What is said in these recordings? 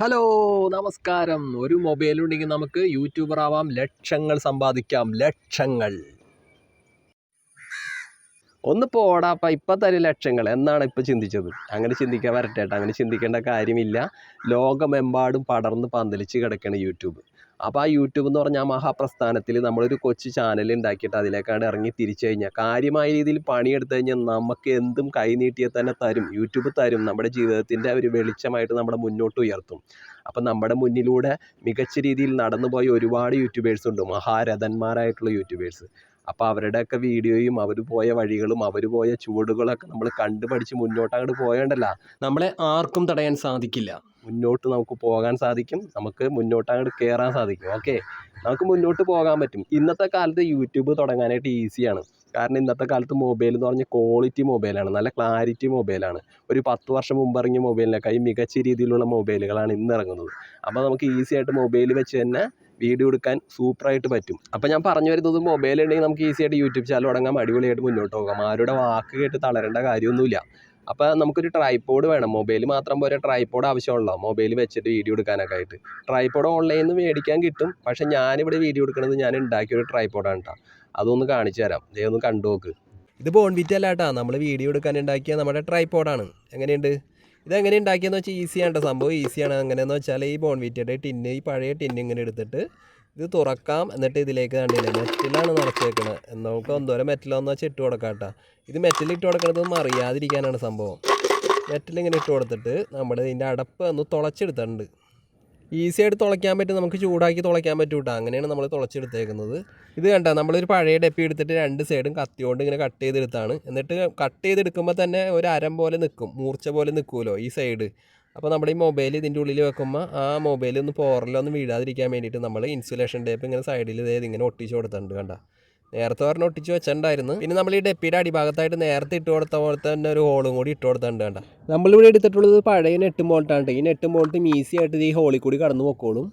Hello നമസ്കാരം. ഒരു mobile ഉണ്ടെങ്കിൽ നമുക്ക് യൂട്യൂബർ ആവാം ലക്ഷങ്ങൾ സമ്പാദിക്കാം. ലക്ഷങ്ങൾ. ഒന്ന് പോടാപ്പ ഇപ്പം തരും ലക്ഷങ്ങൾ. എന്നാണ് ഇപ്പം ചിന്തിച്ചത്. അങ്ങനെ ചിന്തിക്കാൻ വരട്ടെ അങ്ങനെ ചിന്തിക്കേണ്ട കാര്യമില്ല. ലോകമെമ്പാടും പടർന്ന് പന്തലിച്ച് കിടക്കുകയാണ് യൂട്യൂബ്. അപ്പോൾ ആ യൂട്യൂബ് എന്ന് പറഞ്ഞാൽ മഹാപ്രസ്ഥാനത്തിൽ നമ്മളൊരു കൊച്ചു ചാനൽ ഉണ്ടാക്കിയിട്ട് അതിലേക്കാണ് ഇറങ്ങി തിരിച്ചു കഴിഞ്ഞാൽ കാര്യമായ രീതിയിൽ പണിയെടുത്തു കഴിഞ്ഞാൽ നമുക്ക് എന്തും കൈനീട്ടിയെ തന്നെ തരും. യൂട്യൂബ് തരും. നമ്മുടെ ജീവിതത്തിന്റെ ഒരു വെളിച്ചമായിട്ട് നമ്മുടെ മുന്നോട്ട് ഉയർത്തും. അപ്പം നമ്മുടെ മുന്നിലൂടെ മികച്ച രീതിയിൽ നടന്നുപോയ ഒരുപാട് യൂട്യൂബേഴ്സ് ഉണ്ട്. മഹാരഥന്മാരായിട്ടുള്ള യൂട്യൂബേഴ്സ് അപ്പോൾ അവരുടെയൊക്കെ വീഡിയോയും അവർ പോയ വഴികളും അവർ പോയ ചുവടുകളൊക്കെ നമ്മൾ കണ്ടു പഠിച്ച് മുന്നോട്ട് അങ്ങോട്ട് പോയണ്ടല്ല. നമ്മളെ ആർക്കും തടയാൻ സാധിക്കില്ല. മുന്നോട്ട് നമുക്ക് പോകാൻ സാധിക്കും. നമുക്ക് മുന്നോട്ട് അങ്ങോട്ട് കയറാൻ സാധിക്കും. ഓക്കെ? നമുക്ക് മുന്നോട്ട് പോകാൻ പറ്റും. ഇന്നത്തെ കാലത്ത് യൂട്യൂബ് തുടങ്ങാനായിട്ട് ഈസിയാണ്. കാരണം ഇന്നത്തെ കാലത്ത് മൊബൈൽ എന്ന് പറഞ്ഞാൽ ക്വാളിറ്റി മൊബൈലാണ്. നല്ല ക്ലാരിറ്റി മൊബൈലാണ്. ഒരു പത്ത് വർഷം മുമ്പ് ഇറങ്ങിയ മൊബൈലിനേക്കാൾ മികച്ച രീതിയിലുള്ള മൊബൈലുകളാണ് ഇന്ന് ഇറങ്ങുന്നത് അപ്പോൾ നമുക്ക് ഈസി ആയിട്ട് മൊബൈൽ വെച്ച് തന്നെ വീഡിയോ എടുക്കാൻ സൂപ്പറായിട്ട് പറ്റും. അപ്പോൾ ഞാൻ പറഞ്ഞു വരുന്നത് മൊബൈൽ ഉണ്ടെങ്കിൽ നമുക്ക് ഈസി ആയിട്ട് യൂട്യൂബ് ചാനൽ തുടങ്ങാം അടിപൊളിയായിട്ട് മുന്നോട്ട് പോകാം. ആരുടെ വാക്ക് കേട്ട് തളരേണ്ട കാര്യമൊന്നുമില്ല. അപ്പോൾ നമുക്കൊരു ട്രൈപ്പോഡ് വേണം. മൊബൈൽ മാത്രം പോരെ ട്രൈപ്പോഡ് ആവശ്യമുള്ളൂ മൊബൈൽ വെച്ചിട്ട് വീഡിയോ എടുക്കാനൊക്കെ ആയിട്ട്. ട്രൈപ്പോഡ് ഓൺലൈനിൽ നിന്ന് മേടിക്കാൻ കിട്ടും. പക്ഷേ ഞാനിവിടെ വീഡിയോ എടുക്കുന്നത് ഞാൻ ഉണ്ടാക്കിയ ഒരു ട്രൈപ്പോഡാണ് കേട്ടോ അതൊന്ന് കാണിച്ചു തരാം. ദേ ഒന്ന് കണ്ടു നോക്ക്. ഇത് ബോൺവിറ്റ് അല്ല കേട്ടോ നമ്മൾ വീഡിയോ എടുക്കാൻ ഉണ്ടാക്കിയ നമ്മുടെ ട്രൈപ്പോഡാണ് എങ്ങനെയുണ്ട്? ഇതെങ്ങനെ ഉണ്ടാക്കിയെന്ന് വെച്ചാൽ ഈസിയാണ് സംഭവം ഈസിയാണ് എങ്ങനെയെന്ന് വെച്ചാൽ ഈ ബോൺവീറ്റയുടെ ടിന്ന് ഈ പഴയ ടിന്ന് ഇങ്ങനെ എടുത്തിട്ട് ഇത് തുറക്കാം. എന്നിട്ട് ഇതിലേക്ക് കണ്ടില്ല മെറ്റിലാണ് നിറച്ചേക്കണത് നമുക്ക് എന്തോരം മെറ്റലാന്ന് വെച്ചാൽ ഇട്ട് കൊടുക്കാം കേട്ടോ. ഇത് മെറ്റൽ ഇട്ട് കൊടുക്കണത് മറിയാതിരിക്കാനാണ് സംഭവം. മെറ്റൽ ഇങ്ങനെ ഇട്ട് കൊടുത്തിട്ട് നമ്മൾ ഇതിന്റെ അടപ്പ് ഒന്ന് തുളച്ചെടുത്തിട്ടുണ്ട്. ഈസി ആയിട്ട് തുളയ്ക്കാൻ പറ്റും നമുക്ക് ചൂടാക്കി തുളയ്ക്കാൻ പറ്റും കേട്ടോ അങ്ങനെയാണ് നമ്മൾ തുളച്ചെടുത്തേക്കുന്നത്. ഇത് കണ്ട നമ്മളൊരു പഴയ ഡപ്പി എടുത്തിട്ട് രണ്ട് സൈഡും കത്തി കൊണ്ട് ഇങ്ങനെ കട്ട് ചെയ്തെടുത്താണ്. എന്നിട്ട് കട്ട് ചെയ്തെടുക്കുമ്പോൾ തന്നെ ഒരു അരം പോലെ നിൽക്കും മൂർച്ച പോലെ നിൽക്കുമല്ലോ ഈ സൈഡ്. അപ്പോൾ നമ്മുടെ ഈ മൊബൈൽ ഇതിന്റെ ഉള്ളിൽ വെക്കുമ്പോൾ ആ മൊബൈൽ ഒന്ന് പോറലൊന്നും വീഴാതിരിക്കാൻ വേണ്ടിയിട്ട് നമ്മൾ ഇൻസുലേഷൻ ടേപ്പ് ഇങ്ങനെ സൈഡിൽ ഇതേ ഇങ്ങനെ ഒട്ടിച്ച് കൊടുത്തിട്ടുണ്ട് കണ്ട. നേരത്തെ പറഞ്ഞ ഒട്ടിച്ച് വെച്ചിട്ടുണ്ടായിരുന്നു. പിന്നെ നമ്മൾ ഈ ഡെപ്പിയുടെ അടിഭാഗത്തായിട്ട് നേരത്തെ ഇട്ട് കൊടുത്ത പോലെ തന്നെ ഒരു ഹോളും കൂടി ഇട്ട് കൊടുത്തിട്ടുണ്ട് നമ്മളിവിടെ എടുത്തിട്ടുള്ളത് പഴയ നെട്ട് മോൾട്ടാണ് ഈ നെട്ട് മോൾട്ടും ഈസി ആയിട്ട് ഈ ഹോളിൽ കൂടി കടന്നു പൊക്കോളും.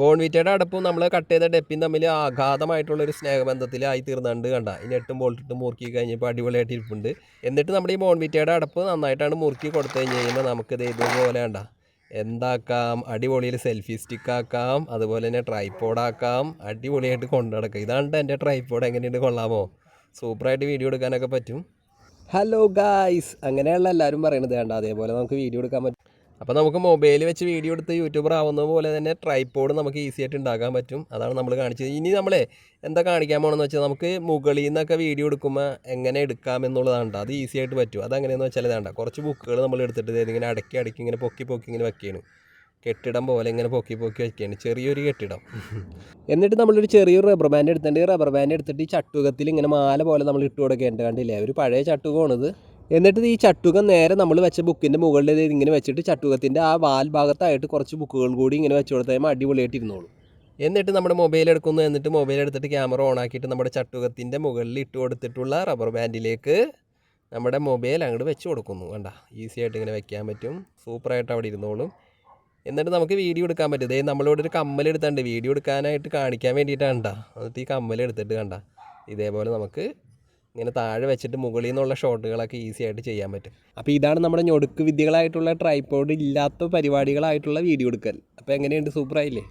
ബോൺവിറ്റയുടെ അടപ്പും നമ്മൾ കട്ട് ചെയ്ത ഡെപ്പിയും തമ്മിൽ അഗാധമായിട്ടുള്ളൊരു സ്നേഹബന്ധത്തിലായി തീർന്നുണ്ട് കണ്ട. ഈ നെട്ടും ബോൾട്ടിട്ട് മുറുക്കി കഴിഞ്ഞപ്പോൾ അടിപൊളിയായിട്ട് ഇരിപ്പുണ്ട് എന്നിട്ട് നമ്മുടെ ഈ ബോൺവിറ്റയുടെ അടപ്പ് നന്നായിട്ടാണ് മുറുക്കി കൊടുത്തു കഴിഞ്ഞ് കഴിയുമ്പോൾ നമുക്കിത് ഇതുപോലെ കണ്ട. എന്താക്കാം? അടിപൊളിയിൽ സെൽഫി സ്റ്റിക്ക് ആക്കാം അതുപോലെ തന്നെ ട്രൈപോഡ് ആക്കാം അടിപൊളിയായിട്ട് കൊണ്ടു നടക്കാം. ഇതാണ് എന്റെ ട്രൈപ്പോഡ് എങ്ങനെയുണ്ട് കൊള്ളാമോ? സൂപ്പറായിട്ട് വീഡിയോ എടുക്കാനൊക്കെ പറ്റും. ഹലോ ഗായ്സ് അങ്ങനെയുള്ള എല്ലാവരും പറയണത്. വേണ്ട അതേപോലെ നമുക്ക് വീഡിയോ എടുക്കാൻ പറ്റും. അപ്പോൾ നമുക്ക് മൊബൈൽ വെച്ച് വീഡിയോ എടുത്ത് യൂട്യൂബർ ആവുന്ന പോലെ തന്നെ ട്രൈപ്പോഡ് നമുക്ക് ഈസി ആയിട്ട് ഉണ്ടാക്കാൻ പറ്റും. അതാണ് നമ്മൾ കാണിച്ചത്. ഇനി നമ്മളെ എന്താ കാണിക്കാൻ പോകണമെന്ന് വെച്ചാൽ നമുക്ക് മുകളിൽ നിന്നൊക്കെ വീഡിയോ എടുക്കുമ്പോൾ എങ്ങനെ എടുക്കാം എന്നുള്ളതാണ് അത് ഈസി ആയിട്ട് പറ്റും. അതെങ്ങനെയെന്ന് വെച്ചാൽ ഇതാണ്ട കുറച്ച് ബുക്കുകൾ നമ്മൾ എടുത്തിട്ട് ഇങ്ങനെ അടക്കി അടക്കി ഇങ്ങനെ പൊക്കി പൊക്കി ഇങ്ങനെ വെക്കുകയാണ് കെട്ടിടം പോലെ ഇങ്ങനെ പൊക്കി പൊക്കി വയ്ക്കുകയാണ് ചെറിയൊരു കെട്ടിടം. എന്നിട്ട് നമ്മളൊരു ചെറിയൊരു റബ്ബർ ബാൻഡ് എടുത്തിട്ട് റബ്ബർ ബാൻഡ് എടുത്തിട്ട് ഈ ചട്ടുകത്തിൽ ഇങ്ങനെ മാല പോലെ നമ്മൾ ഇട്ട് കൊടുക്കേണ്ടത് കണ്ടില്ലേ? ഒരു പഴയ ചട്ടുകമാണിത് എന്നിട്ട് ഈ ചട്ടുകം നേരെ നമ്മൾ വെച്ച ബുക്കിന്റെ മുകളിൽ ഇങ്ങനെ വെച്ചിട്ട് ചട്ടുകത്തിന്റെ ആ വാൽ ഭാഗത്തായിട്ട് കുറച്ച് ബുക്കുകൾ കൂടി ഇങ്ങനെ വെച്ച് കൊടുത്താൽ അടിപൊളിയായിട്ട് ഇരുന്നോളൂ. എന്നിട്ട് നമ്മുടെ മൊബൈൽ എടുക്കുന്നു എന്നിട്ട് മൊബൈൽ എടുത്തിട്ട് ക്യാമറ ഓൺ ആക്കിയിട്ട് നമ്മുടെ ചട്ടുകത്തിന്റെ മുകളിൽ ഇട്ട് കൊടുത്തിട്ടുള്ള റബ്ബർ ബാൻഡിലേക്ക് നമ്മുടെ മൊബൈൽ അങ്ങോട്ട് വെച്ച് കൊടുക്കുന്നു. കണ്ട ഈസി ആയിട്ട് ഇങ്ങനെ വെക്കാൻ പറ്റും. സൂപ്പറായിട്ട് അവിടെ ഇരുന്നോളും. എന്നിട്ട് നമുക്ക് വീഡിയോ എടുക്കാൻ പറ്റും. ഇതേ നമ്മളിവിടെ ഒരു കമ്മൽ എടുത്തുണ്ട് വീഡിയോ എടുക്കാനായിട്ട് കാണിക്കാൻ വേണ്ടിയിട്ടാണ് കണ്ട. എന്നിട്ട് ഈ കമ്മൽ എടുത്തിട്ട് കണ്ട ഇതേപോലെ നമുക്ക് ഇങ്ങനെ താഴെ വെച്ചിട്ട് മുകളിൽ നിന്നുള്ള ഷോട്ടുകളൊക്കെ ഈസി ആയിട്ട് ചെയ്യാൻ പറ്റും. അപ്പോൾ ഇതാണ് നമ്മുടെ ഞൊടുക്ക് വിദ്യകളായിട്ടുള്ള ട്രൈപ്പോഡ് ഇല്ലാത്ത പരിപാടികളായിട്ടുള്ള വീഡിയോ എടുക്കൽ. അപ്പോൾ എങ്ങനെയുണ്ട്? സൂപ്പറായില്ലേ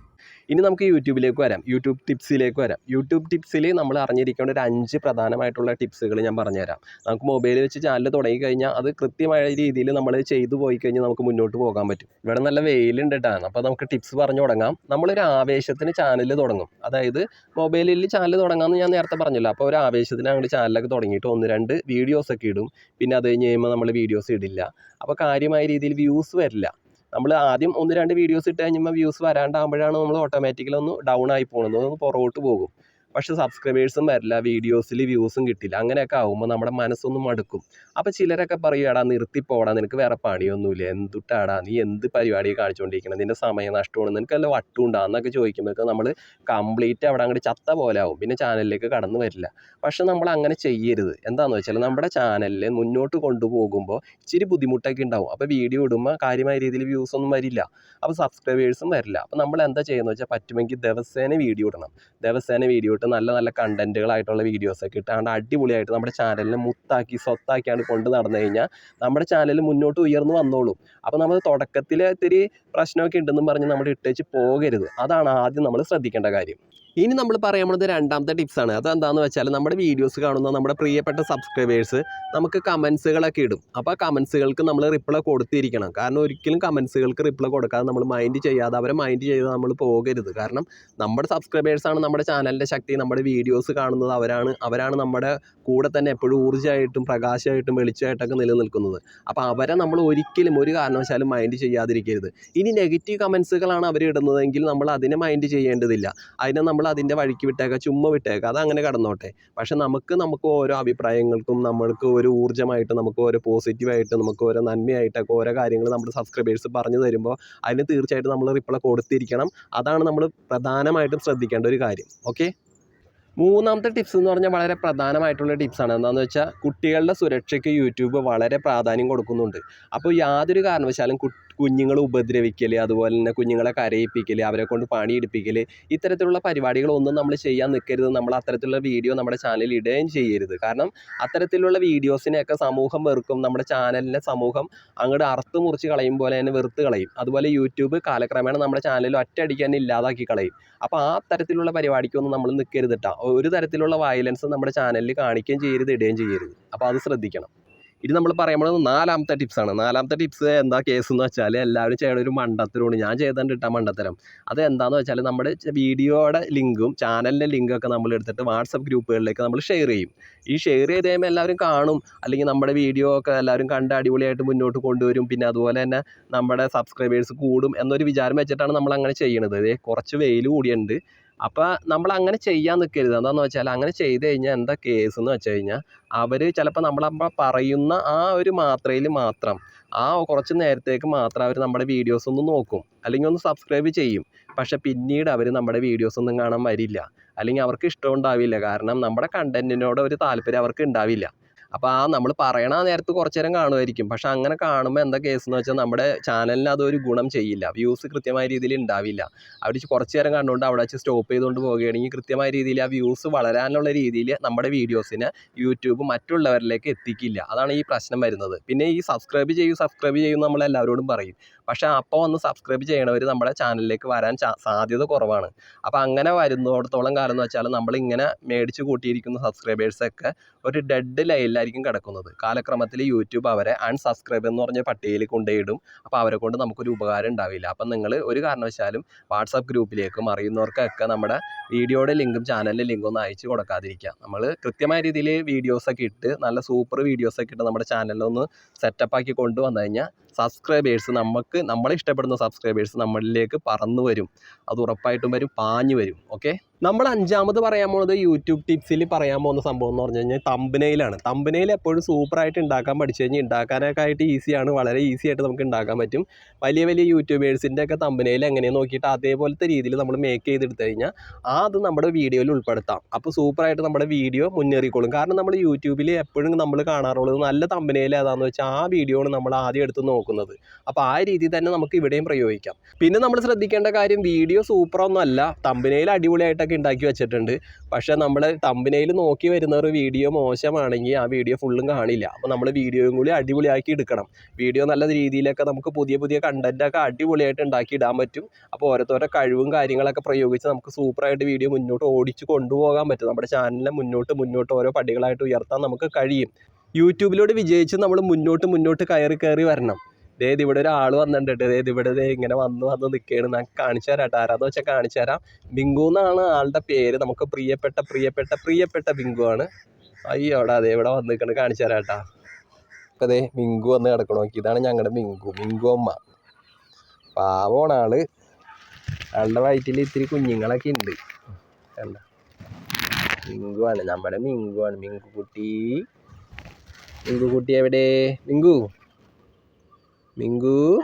ഇനി നമുക്ക് യൂട്യൂബിലേക്ക് വരാം. യൂട്യൂബ് ടിപ്സിലേക്ക് വരാം. യൂട്യൂബ് ടിപ്സിൽ നമ്മൾ അറിഞ്ഞിരിക്കേണ്ട ഒരു അഞ്ച് പ്രധാനമായിട്ടുള്ള ടിപ്സുകൾ ഞാൻ പറഞ്ഞുതരാം നമുക്ക് മൊബൈൽ വെച്ച് ചാനൽ തുടങ്ങി കഴിഞ്ഞാൽ അത് കൃത്യമായ രീതിയിൽ നമ്മൾ ചെയ്തു പോയി കഴിഞ്ഞാൽ നമുക്ക് മുന്നോട്ട് പോകാൻ പറ്റും. ഇവിടെ നല്ല വെയിലുണ്ട് കേട്ടോ അപ്പോൾ നമുക്ക് ടിപ്സ് പറഞ്ഞു തുടങ്ങാം. നമ്മളൊരു ആവേശത്തിന് ചാനൽ തുടങ്ങും. അതായത് മൊബൈലിൽ ചാനൽ തുടങ്ങാമെന്ന് ഞാൻ നേരത്തെ പറഞ്ഞല്ലോ. അപ്പോൾ ഒരു ആവേശത്തിന് അങ്ങോട്ട് ചാനലൊക്കെ തുടങ്ങിയിട്ട് ഒന്ന് രണ്ട് വീഡിയോസൊക്കെ ഇടും. പിന്നെ അത് കഴിഞ്ഞ് കഴിയുമ്പോൾ നമ്മൾ വീഡിയോസ് ഇടില്ല. അപ്പോൾ കാര്യമായ രീതിയിൽ വ്യൂസ് വരില്ല. നമ്മൾ ആദ്യം ഒന്ന് രണ്ട് വീഡിയോസ് ഇട്ട് കഴിഞ്ഞപ്പോൾ വ്യൂസ് വരാണ്ടാകുമ്പോഴാണ് നമ്മൾ ഓട്ടോമാറ്റിക്കലി ഒന്ന് ഡൗൺ ആയി പോകുന്നത് ഒന്ന് പുറകോട്ട് പോകും. പക്ഷേ സബ്സ്ക്രൈബേഴ്സും വരില്ല വീഡിയോസിൽ വ്യൂസും കിട്ടില്ല അങ്ങനെയൊക്കെ ആകുമ്പോൾ നമ്മുടെ മനസ്സൊന്നും മടുക്കും. അപ്പോൾ ചിലരൊക്കെ പറയും എടാ നിർത്തിപ്പോടാ നിനക്ക് വേറെ പണിയൊന്നുമില്ല എന്തുട്ടാടാ നീ എന്ത് പരിപാടി കാണിച്ചുകൊണ്ടിരിക്കണം നിന്റെ സമയം നഷ്ടമാണ് നിനക്ക് വല്ല വട്ടുണ്ടാ എന്നൊക്കെ ചോദിക്കുമ്പോഴേക്ക് നമ്മൾ കംപ്ലീറ്റ് അവിടെ അങ്ങോട്ട് ചത്ത പോലെ ആവും പിന്നെ ചാനലിലേക്ക് കടന്നു വരില്ല. പക്ഷെ നമ്മൾ അങ്ങനെ ചെയ്യരുത്. എന്താണെന്ന് വെച്ചാൽ നമ്മുടെ ചാനലിൽ മുന്നോട്ട് കൊണ്ടുപോകുമ്പോൾ ഇച്ചിരി ബുദ്ധിമുട്ടൊക്കെ ഉണ്ടാവും. അപ്പോൾ വീഡിയോ ഇടുമ്പോൾ കാര്യമായ രീതിയിൽ വ്യൂസ് ഒന്നും വരില്ല. അപ്പോൾ സബ്സ്ക്രൈബേഴ്സും വരില്ല. അപ്പോൾ നമ്മൾ എന്താ ചെയ്യുന്നത് വെച്ചാൽ പറ്റുമെങ്കിൽ ദിവസേന വീഡിയോ ഇടണം. ദിവസേന വീഡിയോ ഇട്ട് ഇട്ട് നല്ല നല്ല കണ്ടന്റുകളായിട്ടുള്ള വീഡിയോസൊക്കെ ഇട്ട് അതുകൊണ്ട് അടിപൊളിയായിട്ട് നമ്മുടെ ചാനലിനെ മുത്താക്കി സ്വത്താക്കിയാണ് കൊണ്ട് നടന്നു കഴിഞ്ഞാൽ നമ്മുടെ ചാനൽ മുന്നോട്ട് ഉയർന്നു വന്നോളും. അപ്പോൾ നമ്മൾ തുടക്കത്തിൽ ഇത്തിരി പ്രശ്നമൊക്കെ ഉണ്ടെന്നും പറഞ്ഞ് നമ്മൾ ഇട്ടേച്ച് പോകരുത്. അതാണ് ആദ്യം നമ്മൾ ശ്രദ്ധിക്കേണ്ട കാര്യം. ഇനി നമ്മൾ പറയാൻ പോകുന്നത് രണ്ടാമത്തെ ടിപ്സാണ് അതെന്താണെന്ന് വെച്ചാൽ നമ്മുടെ വീഡിയോസ് കാണുന്ന നമ്മുടെ പ്രിയപ്പെട്ട സബ്സ്ക്രൈബേഴ്സ് നമുക്ക് കമൻസുകളൊക്കെ ഇടും. അപ്പോൾ ആ കമൻസുകൾക്ക് നമ്മൾ റിപ്ലൈ കൊടുത്തിരിക്കണം. കാരണം ഒരിക്കലും കമൻസുകൾക്ക് റിപ്ലൈ കൊടുക്കാതെ നമ്മൾ മൈൻഡ് ചെയ്യാതെ അവരെ മൈൻഡ് ചെയ്ത് നമ്മൾ പോകരുത്. കാരണം നമ്മുടെ സബ്സ്ക്രൈബേഴ്സാണ് നമ്മുടെ ചാനലിന്റെ ശക്തി നമ്മുടെ വീഡിയോസ് കാണുന്നത് അവരാണ് അവരാണ് നമ്മുടെ കൂടെ തന്നെ എപ്പോഴും ഊർജമായിട്ടും പ്രകാശമായിട്ടും വെളിച്ചമായിട്ടൊക്കെ നിലനിൽക്കുന്നത്. അപ്പോൾ അവരെ നമ്മൾ ഒരിക്കലും ഒരു കാരണവശാലും മൈൻഡ് ചെയ്യാതിരിക്കരുത്. ഇനി നെഗറ്റീവ് കമൻസുകളാണ് അവർ ഇടുന്നതെങ്കിൽ നമ്മൾ അതിനെ മൈൻഡ് ചെയ്യേണ്ടതില്ല. അതിനെ നമ്മൾ അതിന്റെ വഴിക്ക് വിട്ടേക്കാം ചുമ്മാ വിട്ടേക്കാം അത് അങ്ങനെ കടന്നോട്ടെ. പക്ഷെ നമുക്ക് നമുക്ക് ഓരോ അഭിപ്രായങ്ങൾക്കും നമ്മൾക്ക് ഒരു ഊർജമായിട്ട് നമുക്ക് ഓരോ പോസിറ്റീവായിട്ട് നമുക്ക് ഓരോ നന്മയായിട്ടൊക്കെ ഓരോ കാര്യങ്ങൾ നമ്മുടെ സബ്സ്ക്രൈബേഴ്സ് പറഞ്ഞു തരുമ്പോൾ അതിന് തീർച്ചയായിട്ടും നമ്മൾ റിപ്ലൈ കൊടുത്തിരിക്കണം. അതാണ് നമ്മൾ പ്രധാനമായിട്ടും ശ്രദ്ധിക്കേണ്ട ഒരു കാര്യം. ഓക്കെ? മൂന്നാമത്തെ ടിപ്സ് എന്ന് പറഞ്ഞാൽ വളരെ പ്രധാനമായിട്ടുള്ള ടിപ്സാണ് എന്താണെന്ന് വെച്ചാൽ കുട്ടികളുടെ സുരക്ഷയ്ക്ക് യൂട്യൂബ് വളരെ പ്രാധാന്യം കൊടുക്കുന്നുണ്ട്. അപ്പോൾ യാതൊരു കാരണവശാലും കു കുഞ്ഞുങ്ങളെ ഉപദ്രവിക്കൽ അതുപോലെ തന്നെ കുഞ്ഞുങ്ങളെ കരയിപ്പിക്കൽ അവരെ കൊണ്ട് പണിയെടുപ്പിക്കൽ ഇത്തരത്തിലുള്ള പരിപാടികളൊന്നും നമ്മൾ ചെയ്യാൻ നിൽക്കരുത് നമ്മൾ അത്തരത്തിലുള്ള വീഡിയോ നമ്മുടെ ചാനലിൽ ഇടുകയും ചെയ്യരുത്. കാരണം അത്തരത്തിലുള്ള വീഡിയോസിനെയൊക്കെ സമൂഹം വെറുക്കും. നമ്മുടെ ചാനലിനെ സമൂഹം അങ്ങോട്ട് അറുത്ത് മുറിച്ച് കളയും പോലെ തന്നെ വെറുത്ത് കളയും. അതുപോലെ യൂട്യൂബ് കാലക്രമേണ നമ്മുടെ ചാനലിൽ ഒറ്റയടിക്ക് തന്നെ ഇല്ലാതാക്കി കളയും. അപ്പോൾ ആ തരത്തിലുള്ള പരിപാടിക്കൊന്നും നമ്മൾ നിൽക്കരുത് കേട്ടോ ഒരു തരത്തിലുള്ള വയലൻസ് നമ്മുടെ ചാനലിൽ കാണിക്കുകയും ചെയ്യരുത് ഇടുകയും ചെയ്യരുത്. അപ്പോൾ അത് ശ്രദ്ധിക്കണം. ഇനി നമ്മൾ പറയുമ്പോൾ നാലാമത്തെ ടിപ്സാണ് നാലാമത്തെ ടിപ്സ് എന്താ കേസ് എന്ന് വെച്ചാൽ എല്ലാവരും ചെയ്യണ ഒരു മണ്ടത്തരമാണ്. ഞാൻ ചെയ്തുകൊണ്ട് ഇട്ട മണ്ടത്തരം. അത് എന്താണെന്ന് വെച്ചാൽ നമ്മുടെ വീഡിയോയുടെ ലിങ്കും ചാനലിന്റെ ലിങ്കൊക്കെ നമ്മൾ എടുത്തിട്ട് വാട്സപ്പ് ഗ്രൂപ്പുകളിലേക്ക് നമ്മൾ ഷെയർ ചെയ്യും. ഈ ഷെയർ ചെയ്ത് കഴിയുമ്പോൾ എല്ലാവരും കാണും. അല്ലെങ്കിൽ നമ്മുടെ വീഡിയോ ഒക്കെ എല്ലാവരും കണ്ട് അടിപൊളിയായിട്ട് മുന്നോട്ട് കൊണ്ടുവരും. പിന്നെ അതുപോലെ തന്നെ നമ്മുടെ സബ്സ്ക്രൈബേഴ്സ് കൂടും എന്നൊരു വിചാരം വെച്ചിട്ടാണ് നമ്മൾ അങ്ങനെ ചെയ്യണത് കുറച്ച് വെയിൽ കൂടിയുണ്ട്. അപ്പോൾ നമ്മൾ അങ്ങനെ ചെയ്യാൻ നിൽക്കരുത് എന്താണെന്ന് വെച്ചാൽ അങ്ങനെ ചെയ്ത് കഴിഞ്ഞാൽ എന്താ കേസ് എന്ന് വെച്ച് കഴിഞ്ഞാൽ അവർ ചിലപ്പോൾ നമ്മളപ്പോൾ പറയുന്ന ആ ഒരു മാത്രയിൽ മാത്രം ആ കുറച്ച് നേരത്തേക്ക് മാത്രം അവർ നമ്മുടെ വീഡിയോസ് ഒന്ന് നോക്കും. അല്ലെങ്കിൽ ഒന്ന് സബ്സ്ക്രൈബ് ചെയ്യും. പക്ഷേ പിന്നീട് അവർ നമ്മുടെ വീഡിയോസ് ഒന്നും കാണാൻ വരില്ല. അല്ലെങ്കിൽ അവർക്ക് ഇഷ്ടം ഉണ്ടാവില്ല. കാരണം നമ്മുടെ കണ്ടന്റിനോട് ഒരു താല്പര്യം അവർക്ക് ഉണ്ടാവില്ല. അപ്പോൾ ആ നമ്മൾ പറയണ നേരത്ത് കുറച്ചു നേരം കാണുമായിരിക്കും. പക്ഷെ അങ്ങനെ കാണുമ്പോൾ എന്താ കേസ് എന്ന് വെച്ചാൽ നമ്മുടെ ചാനലിന് അതൊരു ഗുണം ചെയ്യില്ല. വ്യൂസ് കൃത്യമായ രീതിയിൽ ഉണ്ടാവില്ല അവർ കുറച്ച് നേരം കണ്ടുകൊണ്ട് അവിടെ വെച്ച് സ്റ്റോപ്പ് ചെയ്തുകൊണ്ട് പോവുകയാണെങ്കിൽ കൃത്യമായ രീതിയിൽ ആ വ്യൂസ് വളരാനുള്ള രീതിയിൽ നമ്മുടെ വീഡിയോസിനെ യൂട്യൂബ് മറ്റുള്ളവരിലേക്ക് എത്തിക്കില്ല. അതാണ് ഈ പ്രശ്നം വരുന്നത്. പിന്നെ ഈ സബ്സ്ക്രൈബ് ചെയ്യൂ സബ്സ്ക്രൈബ് ചെയ്യൂ നമ്മൾ എല്ലാവരോടും പറയും. പക്ഷേ അപ്പോൾ വന്ന് സബ്സ്ക്രൈബ് ചെയ്യണവർ നമ്മുടെ ചാനലിലേക്ക് വരാൻ സാധ്യത കുറവാണ്. അപ്പോൾ അങ്ങനെ വരുന്നിടത്തോളം കാലം എന്ന് വെച്ചാൽ നമ്മളിങ്ങനെ മേടിച്ച് കൂട്ടിയിരിക്കുന്ന സബ്സ്ക്രൈബേഴ്സൊക്കെ ഒരു ഡെഡ് ലൈനിലായിരിക്കും കിടക്കുന്നത്. കാലക്രമത്തിൽ യൂട്യൂബ് അവരെ അൺസബ്സ്ക്രൈബ് എന്ന് പറഞ്ഞ പട്ടികയിൽ കൊണ്ടുപോയിടും. അപ്പോൾ അവരെ കൊണ്ട് നമുക്കൊരു ഉപകാരം ഉണ്ടാവില്ല. അപ്പം നിങ്ങൾ ഒരു കാരണവശാലും വാട്സാപ്പ് ഗ്രൂപ്പിലേക്കും അറിയുന്നവർക്കൊക്കെ നമ്മുടെ വീഡിയോയുടെ ലിങ്കും ചാനലിന്റെ ലിങ്കും ഒന്നും അയച്ചു കൊടുക്കാതിരിക്കുക. നമ്മൾ കൃത്യമായ രീതിയിൽ വീഡിയോസൊക്കെ ഇട്ട് നല്ല സൂപ്പർ വീഡിയോസൊക്കെ ഇട്ട് നമ്മുടെ ചാനലിലൊന്ന് സെറ്റപ്പാക്കി കൊണ്ടുവന്നു കഴിഞ്ഞാൽ സബ്സ്ക്രൈബേഴ്സ് നമുക്ക് നമ്മളെ ഇഷ്ടപ്പെടുന്ന സബ്സ്ക്രൈബേഴ്സ് നമ്മളിലേക്ക് പറന്നു വരും. അത് ഉറപ്പായിട്ടും വരും പാഞ്ഞു വരും. ഓക്കെ നമ്മൾ അഞ്ചാമത് പറയാൻ പോകുന്നത് യൂട്യൂബ് ടിപ്സിൽ പറയാൻ പോകുന്ന സംഭവം എന്ന് പറഞ്ഞു കഴിഞ്ഞാൽ തമ്പനയിലാണ് തമ്പനയിൽ എപ്പോഴും സൂപ്പറായിട്ട് ഉണ്ടാക്കാൻ പഠിച്ചു കഴിഞ്ഞാൽ ഉണ്ടാക്കാനൊക്കെ ആയിട്ട് ഈസിയാണ് വളരെ ഈസി ആയിട്ട് നമുക്ക് ഉണ്ടാക്കാൻ പറ്റും. വലിയ വലിയ യൂട്യൂബേഴ്സിന്റെ ഒക്കെ തമ്പനയിൽ എങ്ങനെയാണ് നോക്കിയിട്ട് അതേപോലത്തെ രീതിയിൽ നമ്മൾ മേക്ക് ചെയ്തെടുത്തു കഴിഞ്ഞാൽ ആ അത് നമ്മുടെ വീഡിയോയിൽ ഉൾപ്പെടുത്താം. അപ്പോൾ സൂപ്പറായിട്ട് നമ്മുടെ വീഡിയോ മുന്നേറിക്കോളും. കാരണം നമ്മൾ യൂട്യൂബിൽ എപ്പോഴും നമ്മൾ കാണാറുള്ളത് നല്ല തമ്പനയിൽ ഏതാണെന്ന് വെച്ചാൽ ആ വീഡിയോ നമ്മൾ ആദ്യം എടുത്ത് നോക്കുന്നത് അപ്പോൾ ആ രീതി തന്നെ നമുക്ക് ഇവിടെയും പ്രയോഗിക്കാം. പിന്നെ നമ്മൾ ശ്രദ്ധിക്കേണ്ട കാര്യം വീഡിയോ സൂപ്പറൊന്നും അല്ല. തമ്പനയിൽ അടിപൊളിയായിട്ടൊക്കെ ഉണ്ടാക്കി വെച്ചിട്ടുണ്ട്. പക്ഷേ നമ്മൾ തമ്പനയിൽ നോക്കി വരുന്ന ഒരു വീഡിയോ മോശമാണെങ്കിൽ ആ വീഡിയോ ഫുള്ളും കാണില്ല. അപ്പോൾ നമ്മൾ വീഡിയോയും കൂടി അടിപൊളിയാക്കി എടുക്കണം. വീഡിയോ നല്ല രീതിയിലൊക്കെ നമുക്ക് പുതിയ പുതിയ കണ്ടന്റൊക്കെ അടിപൊളിയായിട്ട് ഉണ്ടാക്കി ഇടാൻ പറ്റും. അപ്പോൾ ഓരോരുത്തരുടെ കഴിവും കാര്യങ്ങളൊക്കെ പ്രയോഗിച്ച് നമുക്ക് സൂപ്പറായിട്ട് വീഡിയോ മുന്നോട്ട് ഓടിച്ച് കൊണ്ടുപോകാൻ പറ്റും. നമ്മുടെ ചാനലിനെ മുന്നോട്ട് മുന്നോട്ട് ഓരോ പടികളായിട്ട് ഉയർത്താൻ നമുക്ക് കഴിയും. യൂട്യൂബിലൂടെ വിജയിച്ച് നമ്മൾ മുന്നോട്ട് മുന്നോട്ട് കയറി കയറി വരണം. ദേ ഇവിടെ ഒരാൾ വന്നിട്ടുണ്ട് ദേ ഇവിടെ ഇങ്ങനെ വന്നു വന്ന് നിൽക്കുകയാണ് ഞാൻ കാണിച്ചു തരാം കേട്ടോ. ആരാന്ന് വെച്ചാൽ കാണിച്ചു തരാം. ബിങ്കു എന്നാണ് ആളുടെ പേര്. നമുക്ക് പ്രിയപ്പെട്ട പ്രിയപ്പെട്ട പ്രിയപ്പെട്ട ബിങ്കു ആണ്. അയ്യോടാ അതെ ഇവിടെ വന്ന് നിൽക്കണ കാണിച്ചു തരാം കേട്ടോ. ഇപ്പം അതെ ബിങ്കു വന്ന് കിടക്കണം. നോക്കി. ഇതാണ് ഞങ്ങളുടെ ബിങ്കു. ബിങ്കു അമ്മ. പാവമാണ് ആൾ. ആളുടെ വയറ്റിൽ ഇത്തിരി കുഞ്ഞുങ്ങളൊക്കെ ഉണ്ട് കണ്ട? മിങ്കുവാണ് നമ്മുടെ മിങ്കുവാണ് മിങ്കു കുട്ടി. മിങ്കു കുട്ടി എവിടെ? മിങ്കു മിങ്കു.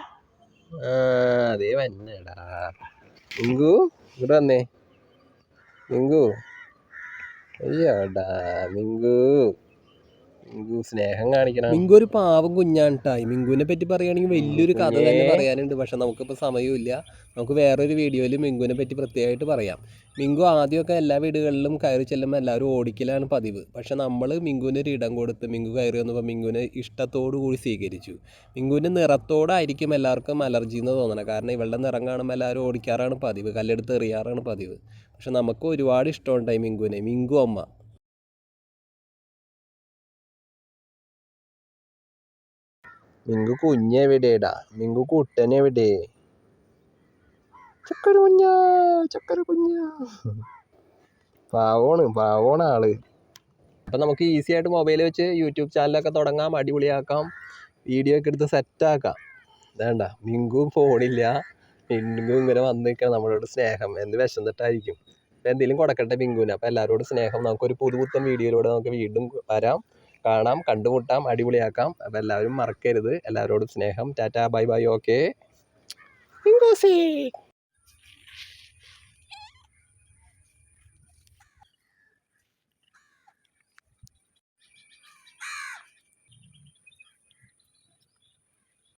അതേ വന്നടാ. മിങ്കു ഇവിടെ വന്നേ. മിങ്കു. അയ്യോടാ മിങ്കു. മിങ്കു സ്നേഹം കാണിക്കണം. മിങ്കു ഒരു പാവം കുഞ്ഞാണ്ടായി മിങ്കുവിനെ പറ്റി പറയുകയാണെങ്കിൽ വലിയൊരു കഥ തന്നെ പറയാനുണ്ട്. പക്ഷെ നമുക്കിപ്പോൾ സമയമില്ല. നമുക്ക് വേറൊരു വീഡിയോയിൽ മിങ്കുവിനെ പറ്റി പ്രത്യേകമായിട്ട് പറയാം. മിങ്കു ആദ്യമൊക്കെ എല്ലാ വീടുകളിലും കയറി ചെല്ലുമ്പോൾ എല്ലാവരും ഓടിക്കലാണ് പതിവ്. പക്ഷെ നമ്മൾ മിങ്കുവിന് ഒരു ഇടം കൊടുത്ത് മിങ്കു കയറി വന്നപ്പോൾ മിങ്കുവിനെ ഇഷ്ടത്തോടു കൂടി സ്വീകരിച്ചു. മിങ്കുവിന്റെ നിറത്തോടായിരിക്കും എല്ലാവർക്കും അലർജി എന്ന് തോന്നണം. കാരണം ഇവളുടെ നിറം കാണുമ്പോൾ എല്ലാവരും ഓടിക്കാറാണ് പതിവ്. കല്ലെടുത്ത് എറിയാറാണ് പതിവ്. പക്ഷെ നമുക്ക് ഒരുപാട് ഇഷ്ടമുണ്ടായി മിങ്കുവിനെ. മിങ്കു അമ്മ. മിങ്കു കുഞ്ഞെവിടെടാ മിങ്കു കുട്ടനെവിടെ? ചക്കര കുഞ്ഞ ചക്കര കുഞ്ഞ പാവോണ് പാവോണ ആൾ. അപ്പം നമുക്ക് ഈസി ആയിട്ട് മൊബൈൽ വെച്ച് യൂട്യൂബ് ചാനലൊക്കെ തുടങ്ങാം അടിപൊളിയാക്കാം വീഡിയോ ഒക്കെ എടുത്ത് സെറ്റാക്കാം. വേണ്ട മിങ്കും ഫോണില്ല. മിങ്കും ഇങ്ങനെ വന്ന് നിൽക്കണം നമ്മളോട് സ്നേഹം. എന്ത് വിശന്നിട്ടായിരിക്കും? എന്തെങ്കിലും കൊടുക്കട്ടെ മിങ്കുവിന്. അപ്പം എല്ലാവരോടും സ്നേഹം. നമുക്കൊരു പുതുപുത്തൻ വീഡിയോയിലൂടെ നമുക്ക് വീണ്ടും വരാം. കാണാം കണ്ടുമുട്ടാം അടിപൊളിയാക്കാം. അപ്പം എല്ലാവരും മറക്കരുത്. എല്ലാവരോടും സ്നേഹം. Tata bye bye okay.